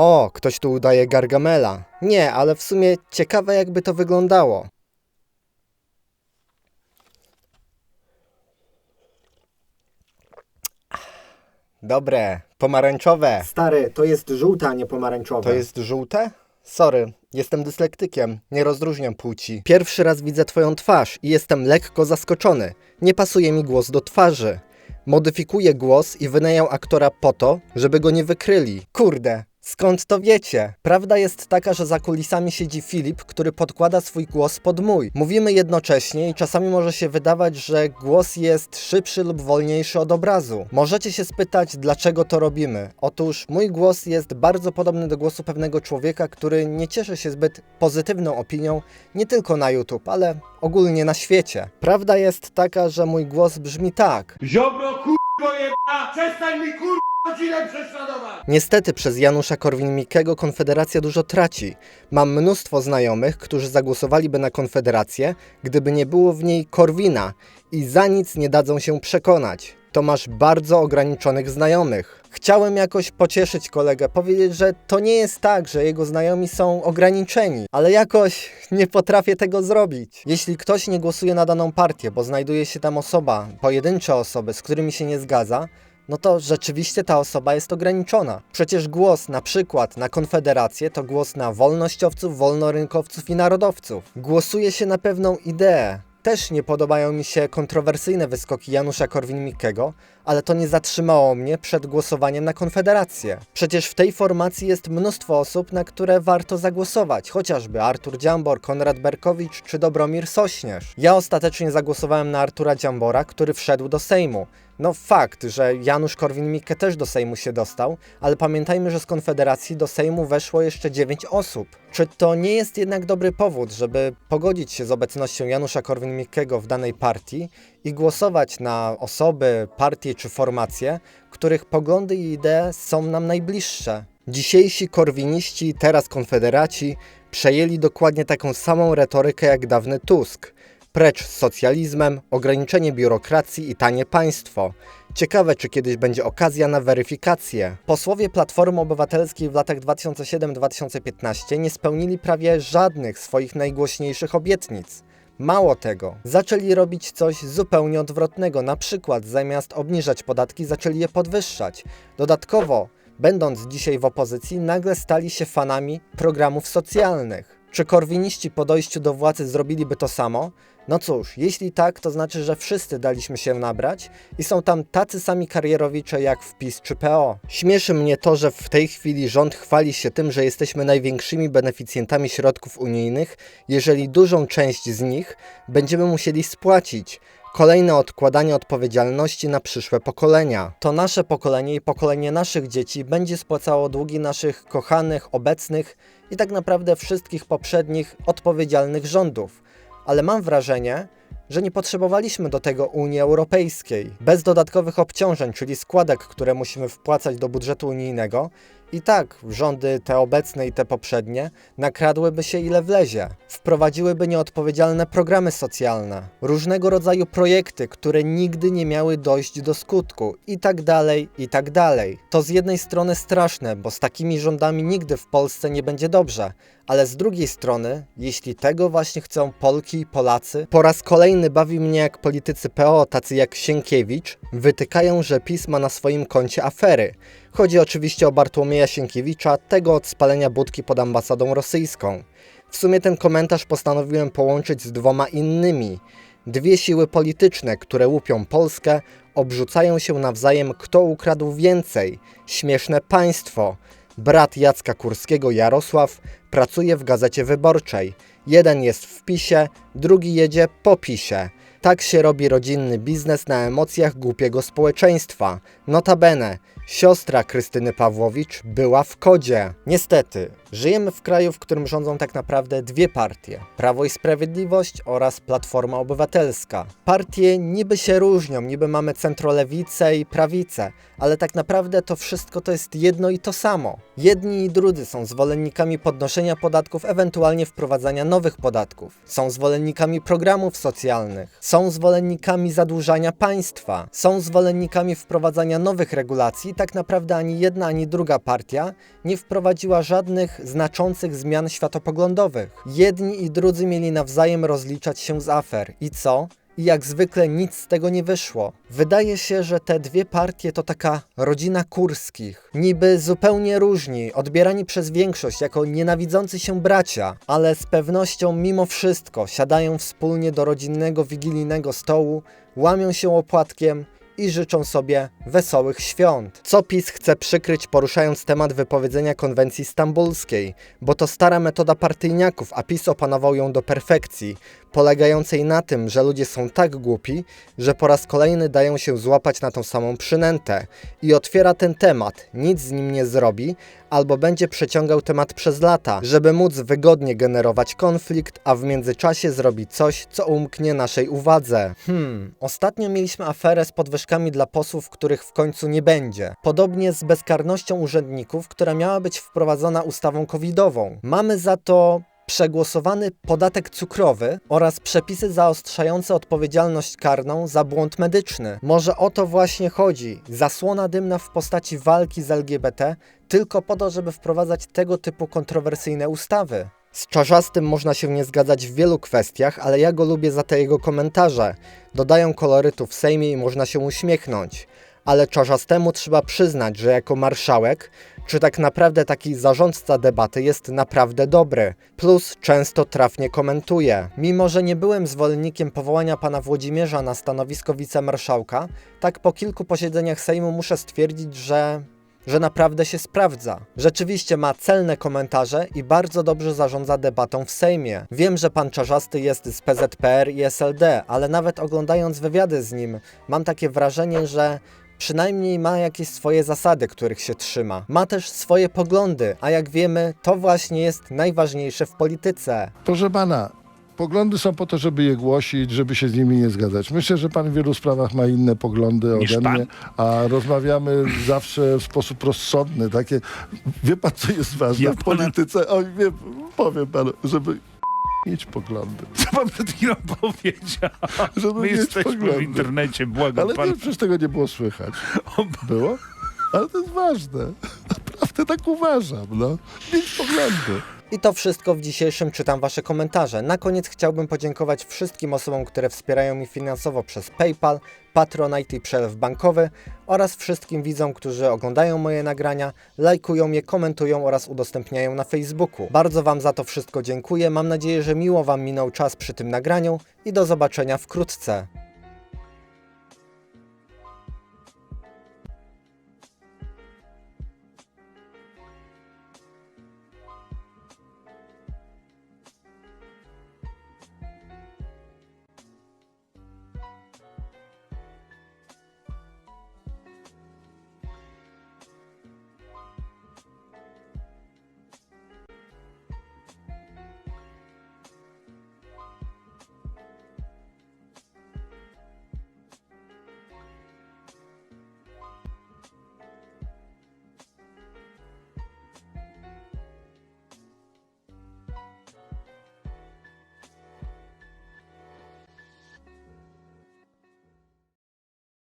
O, ktoś tu udaje Gargamela. Nie, ale w sumie ciekawe jakby to wyglądało. Dobre, pomarańczowe. Stary, to jest żółte, a nie pomarańczowe. To jest żółte? Sorry, jestem dyslektykiem, nie rozróżniam płci. Pierwszy raz widzę twoją twarz i jestem lekko zaskoczony. Nie pasuje mi głos do twarzy. Modyfikuję głos i wynajął aktora po to, żeby go nie wykryli. Kurde, skąd to wiecie? Prawda jest taka, że za kulisami siedzi Filip, który podkłada swój głos pod mój. Mówimy jednocześnie i czasami może się wydawać, że głos jest szybszy lub wolniejszy od obrazu. Możecie się spytać, dlaczego to robimy. Otóż mój głos jest bardzo podobny do głosu pewnego człowieka, który nie cieszy się zbyt pozytywną opinią nie tylko na YouTube, ale ogólnie na świecie. Prawda jest taka, że mój głos brzmi tak. Ziobro kurwo jebana! Przestań mi kurwa! Niestety przez Janusza Korwin-Mikkego Konfederacja dużo traci. Mam mnóstwo znajomych, którzy zagłosowaliby na Konfederację, gdyby nie było w niej Korwina i za nic nie dadzą się przekonać. To masz bardzo ograniczonych znajomych. Chciałem jakoś pocieszyć kolegę, powiedzieć, że to nie jest tak, że jego znajomi są ograniczeni, ale jakoś nie potrafię tego zrobić. Jeśli ktoś nie głosuje na daną partię, bo znajduje się tam osoba, pojedyncze osoby, z którymi się nie zgadza, no to rzeczywiście ta osoba jest ograniczona. Przecież głos na przykład na Konfederację to głos na wolnościowców, wolnorynkowców i narodowców. Głosuje się na pewną ideę. Też nie podobają mi się kontrowersyjne wyskoki Janusza Korwin-Mikkego, ale to nie zatrzymało mnie przed głosowaniem na Konfederację. Przecież w tej formacji jest mnóstwo osób, na które warto zagłosować, chociażby Artur Dziambor, Konrad Berkowicz czy Dobromir Sośnierz. Ja ostatecznie zagłosowałem na Artura Dziambora, który wszedł do Sejmu. No fakt, że Janusz Korwin-Mikke też do Sejmu się dostał, ale pamiętajmy, że z Konfederacji do Sejmu weszło jeszcze 9 osób. Czy to nie jest jednak dobry powód, żeby pogodzić się z obecnością Janusza Korwin-Mikkego w danej partii i głosować na osoby, partie czy formacje, których poglądy i idee są nam najbliższe? Dzisiejsi korwiniści, teraz konfederaci, przejęli dokładnie taką samą retorykę jak dawny Tusk. Precz z socjalizmem, ograniczenie biurokracji i tanie państwo. Ciekawe, czy kiedyś będzie okazja na weryfikację. Posłowie Platformy Obywatelskiej w latach 2007-2015 nie spełnili prawie żadnych swoich najgłośniejszych obietnic. Mało tego, zaczęli robić coś zupełnie odwrotnego, na przykład zamiast obniżać podatki, zaczęli je podwyższać. Dodatkowo, będąc dzisiaj w opozycji, nagle stali się fanami programów socjalnych. Czy korwiniści po dojściu do władzy zrobiliby to samo? No cóż, jeśli tak, to znaczy, że wszyscy daliśmy się nabrać i są tam tacy sami karierowicze jak w PiS czy PO. Śmieszy mnie to, że w tej chwili rząd chwali się tym, że jesteśmy największymi beneficjentami środków unijnych, jeżeli dużą część z nich będziemy musieli spłacić. Kolejne odkładanie odpowiedzialności na przyszłe pokolenia. To nasze pokolenie i pokolenie naszych dzieci będzie spłacało długi naszych kochanych, obecnych i tak naprawdę wszystkich poprzednich odpowiedzialnych rządów. Ale mam wrażenie, że nie potrzebowaliśmy do tego Unii Europejskiej. Bez dodatkowych obciążeń, czyli składek, które musimy wpłacać do budżetu unijnego, i tak rządy te obecne i te poprzednie nakradłyby się ile wlezie. Wprowadziłyby nieodpowiedzialne programy socjalne, różnego rodzaju projekty, które nigdy nie miały dojść do skutku i tak dalej, i tak dalej. To z jednej strony straszne, bo z takimi rządami nigdy w Polsce nie będzie dobrze, ale z drugiej strony, jeśli tego właśnie chcą Polki i Polacy, po raz kolejny bawi mnie jak politycy PO, tacy jak Sienkiewicz, wytykają, że PiS ma na swoim koncie afery. Chodzi oczywiście o Bartłomieja Sienkiewicza, tego od spalenia budki pod ambasadą rosyjską. W sumie ten komentarz postanowiłem połączyć z dwoma innymi. Dwie siły polityczne, które łupią Polskę, obrzucają się nawzajem, kto ukradł więcej. Śmieszne państwo. Brat Jacka Kurskiego, Jarosław, pracuje w gazecie wyborczej. Jeden jest w PiSie, drugi jedzie po PiSie. Tak się robi rodzinny biznes na emocjach głupiego społeczeństwa. Notabene, siostra Krystyny Pawłowicz była w kodzie. Niestety, żyjemy w kraju, w którym rządzą tak naprawdę dwie partie: Prawo i Sprawiedliwość oraz Platforma Obywatelska. Partie niby się różnią, niby mamy centrolewicę i prawicę, ale tak naprawdę to wszystko to jest jedno i to samo. Jedni i drudzy są zwolennikami podnoszenia podatków, ewentualnie wprowadzania nowych podatków. Są zwolennikami programów socjalnych, są zwolennikami zadłużania państwa, są zwolennikami wprowadzania nowych regulacji, tak naprawdę ani jedna, ani druga partia nie wprowadziła żadnych znaczących zmian światopoglądowych. Jedni i drudzy mieli nawzajem rozliczać się z afer. I co? I jak zwykle nic z tego nie wyszło. Wydaje się, że te dwie partie to taka rodzina kurskich. Niby zupełnie różni, odbierani przez większość jako nienawidzący się bracia, ale z pewnością mimo wszystko siadają wspólnie do rodzinnego wigilijnego stołu, łamią się opłatkiem i życzą sobie wesołych świąt. Co PiS chce przykryć poruszając temat wypowiedzenia konwencji stambulskiej, bo to stara metoda partyjniaków, a PiS opanował ją do perfekcji, polegającej na tym, że ludzie są tak głupi, że po raz kolejny dają się złapać na tą samą przynętę i otwiera ten temat, nic z nim nie zrobi, albo będzie przeciągał temat przez lata, żeby móc wygodnie generować konflikt, a w międzyczasie zrobi coś, co umknie naszej uwadze. Hmm, ostatnio mieliśmy aferę z podwyżkami dla posłów, których w końcu nie będzie. Podobnie z bezkarnością urzędników, która miała być wprowadzona ustawą covidową. Mamy za to przegłosowany podatek cukrowy oraz przepisy zaostrzające odpowiedzialność karną za błąd medyczny. Może o to właśnie chodzi. Zasłona dymna w postaci walki z LGBT tylko po to, żeby wprowadzać tego typu kontrowersyjne ustawy. Z Czarzastym można się nie zgadzać w wielu kwestiach, ale ja go lubię za te jego komentarze. Dodają kolorytu w Sejmie i można się uśmiechnąć. Ale Czarzastemu trzeba przyznać, że jako marszałek, czy tak naprawdę taki zarządca debaty jest naprawdę dobry. Plus często trafnie komentuje. Mimo, że nie byłem zwolennikiem powołania pana Włodzimierza na stanowisko wicemarszałka, tak po kilku posiedzeniach Sejmu muszę stwierdzić, że że naprawdę się sprawdza. Rzeczywiście ma celne komentarze i bardzo dobrze zarządza debatą w Sejmie. Wiem, że pan Czarzasty jest z PZPR i SLD, ale nawet oglądając wywiady z nim, mam takie wrażenie, że przynajmniej ma jakieś swoje zasady, których się trzyma. Ma też swoje poglądy, a jak wiemy, to właśnie jest najważniejsze w polityce. Proszę pana, poglądy są po to, żeby je głosić, żeby się z nimi nie zgadzać. Myślę, że pan w wielu sprawach ma inne poglądy Niż ode mnie, a rozmawiamy zawsze w sposób rozsądny. Takie, wie pan, co jest ważne Ja w pana- polityce? Oj, wiem, powiem panu, żeby mieć poglądy. Co pan przed chwilą powiedział? Żeby My mieć jesteśmy poglądy. w internecie, błagam Ale pan. nie, przecież tego nie było słychać. Było? Ale to jest ważne. Naprawdę tak uważam, no. Mieć poglądy. I to wszystko w dzisiejszym czytam Wasze komentarze. Na koniec chciałbym podziękować wszystkim osobom, które wspierają mnie finansowo przez PayPal, Patronite i przelew bankowy oraz wszystkim widzom, którzy oglądają moje nagrania, lajkują je, komentują oraz udostępniają na Facebooku. Bardzo Wam za to wszystko dziękuję. Mam nadzieję, że miło Wam minął czas przy tym nagraniu i do zobaczenia wkrótce.